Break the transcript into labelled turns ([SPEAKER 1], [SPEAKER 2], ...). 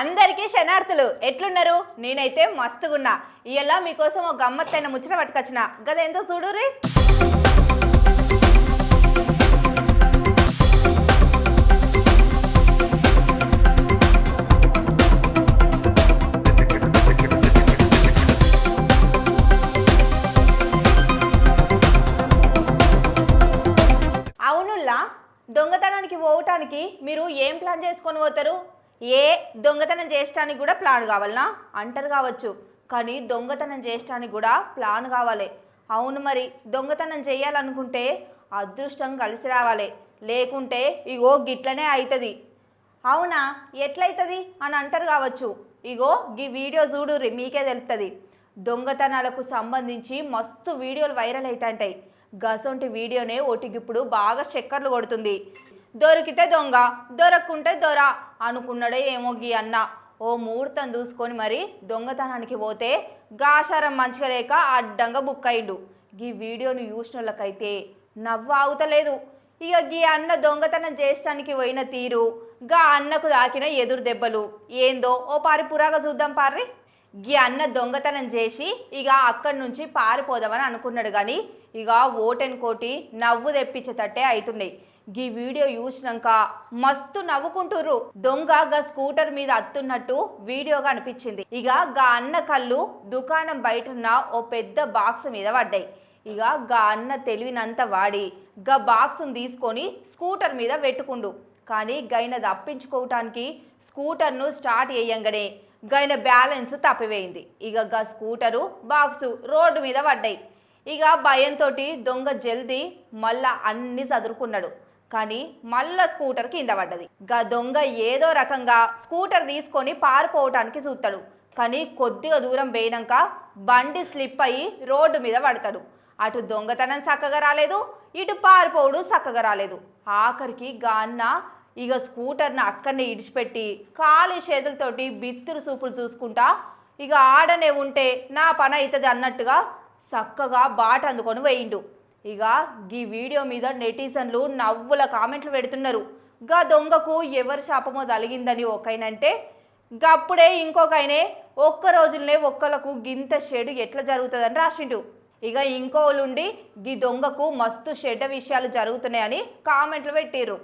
[SPEAKER 1] అందరికీ శనార్థులు ఎట్లున్నారు? నేనైతే మస్తుగున్నా. ఇలా మీకోసం ఒక గమ్మత్తైన ముచ్చట పట్టుకొచ్చిన. గదేంతో చూడురి అవునుల్లా. దొంగతనానికి పోవటానికి మీరు ఏం ప్లాన్ చేసుకొని పోతారు? ఏ దొంగతనం చేయడానికి కూడా ప్లాన్ కావాలనా? అంటారు కావచ్చు. కానీ దొంగతనం చేయడానికి కూడా ప్లాన్ కావాలి. అవును మరి దొంగతనం చేయాలనుకుంటే అదృష్టం కలిసి రావాలి. లేకుంటే ఇగో గిట్లనే అవుతుంది అవునా? ఎట్లయితుంది? అని అంటారు కావచ్చు. ఇగో గీ వీడియో చూడుర్రి మీకే తెలుస్తుంది దొంగతనాలకు సంబంధించి మస్తు వీడియోలు వైరల్ అవుతుంటాయి గసొంటి వీడియోనే ఓటికిప్పుడు బాగా చక్కర్లు కొడుతుంది. దొరికితే దొంగ దొరక్కుంటే దొర అనుకున్నాడే ఏమో గీ అన్న. ఓ ముహూర్తం చూసుకొని మరి దొంగతనానికి పోతే గాశారం మంచిగా లేక అడ్డంగా బుక్ అయిండు. గీ వీడియోను చూసినోళ్ళకైతే నవ్వు ఆగుతలేదు. ఇక గీ అన్న దొంగతనం చేయడానికి పోయిన తీరు గా అన్నకు దాకిన ఎదురు దెబ్బలు. ఏందో ఓ పారి పురాగా చూద్దాం పార్రి. గీ అన్న దొంగతనం చేసి ఇక అక్కడి నుంచి పారిపోదామని అనుకున్నాడు కానీ ఇక ఓటెన్ కోటి నవ్వు తెప్పించేటట్టే అవుతున్నాయి గీ వీడియో చూసినాక మస్తు నవ్వుకుంటురు దొంగ గా స్కూటర్ మీద అత్తున్నట్టు వీడియోగా అనిపించింది ఇక గా అన్న కళ్ళు దుకాణం బయట ఉన్న ఓ పెద్ద బాక్స్ మీద పడ్డాయి. ఇక గా అన్న తెలివినంత వాడి గా బాక్స్ను తీసుకొని స్కూటర్ మీద పెట్టుకుండు. కానీ గైన తప్పించుకోవటానికి స్కూటర్ను స్టార్ట్ చేయంగానే గైన బ్యాలెన్స్ తప్పివేయింది. ఇక గా స్కూటరు బాక్సు రోడ్డు మీద పడ్డాయి. ఇక భయంతో దొంగ జల్దీ మళ్ళా అన్ని చదురుకున్నాడు కానీ మళ్ళా స్కూటర్ కింద పడ్డది. గా దొంగ ఏదో రకంగా స్కూటర్ తీసుకొని పారిపోవటానికి చూస్తాడు కానీ కొద్దిగా దూరం పోయినాక బండి స్లిప్ అయ్యి రోడ్డు మీద పడతాడు. అటు దొంగతనం చక్కగా రాలేదు ఇటు పారిపోవడు చక్కగా రాలేదు. ఆఖరికి గా అన్న ఇక స్కూటర్ని అక్కడనే ఇడిచిపెట్టి ఖాళీ చేతులతోటి బిత్తురు సూపులు చూసుకుంటా ఇక ఆడనే ఉంటే నా పని అవుతుంది అన్నట్టుగా చక్కగా బాట అందుకొని వేయిండు. ఇక ఈ వీడియో మీద నెటిజన్లు నవ్వుల కామెంట్లు పెడుతున్నారు. గా దొంగకు ఎవరి శాపమో తలిగిందని ఒకైనంటే గప్పుడే ఇంకొకైనే ఒక్క రోజులనే ఒక్కలకు గింత షెడ్ ఎట్లా జరుగుతుందని రాసిండు. ఇక ఇంకోలుండి గీ దొంగకు మస్తు షెడ్ విషయాలు జరుగుతున్నాయని కామెంట్లు పెట్టిర్రు.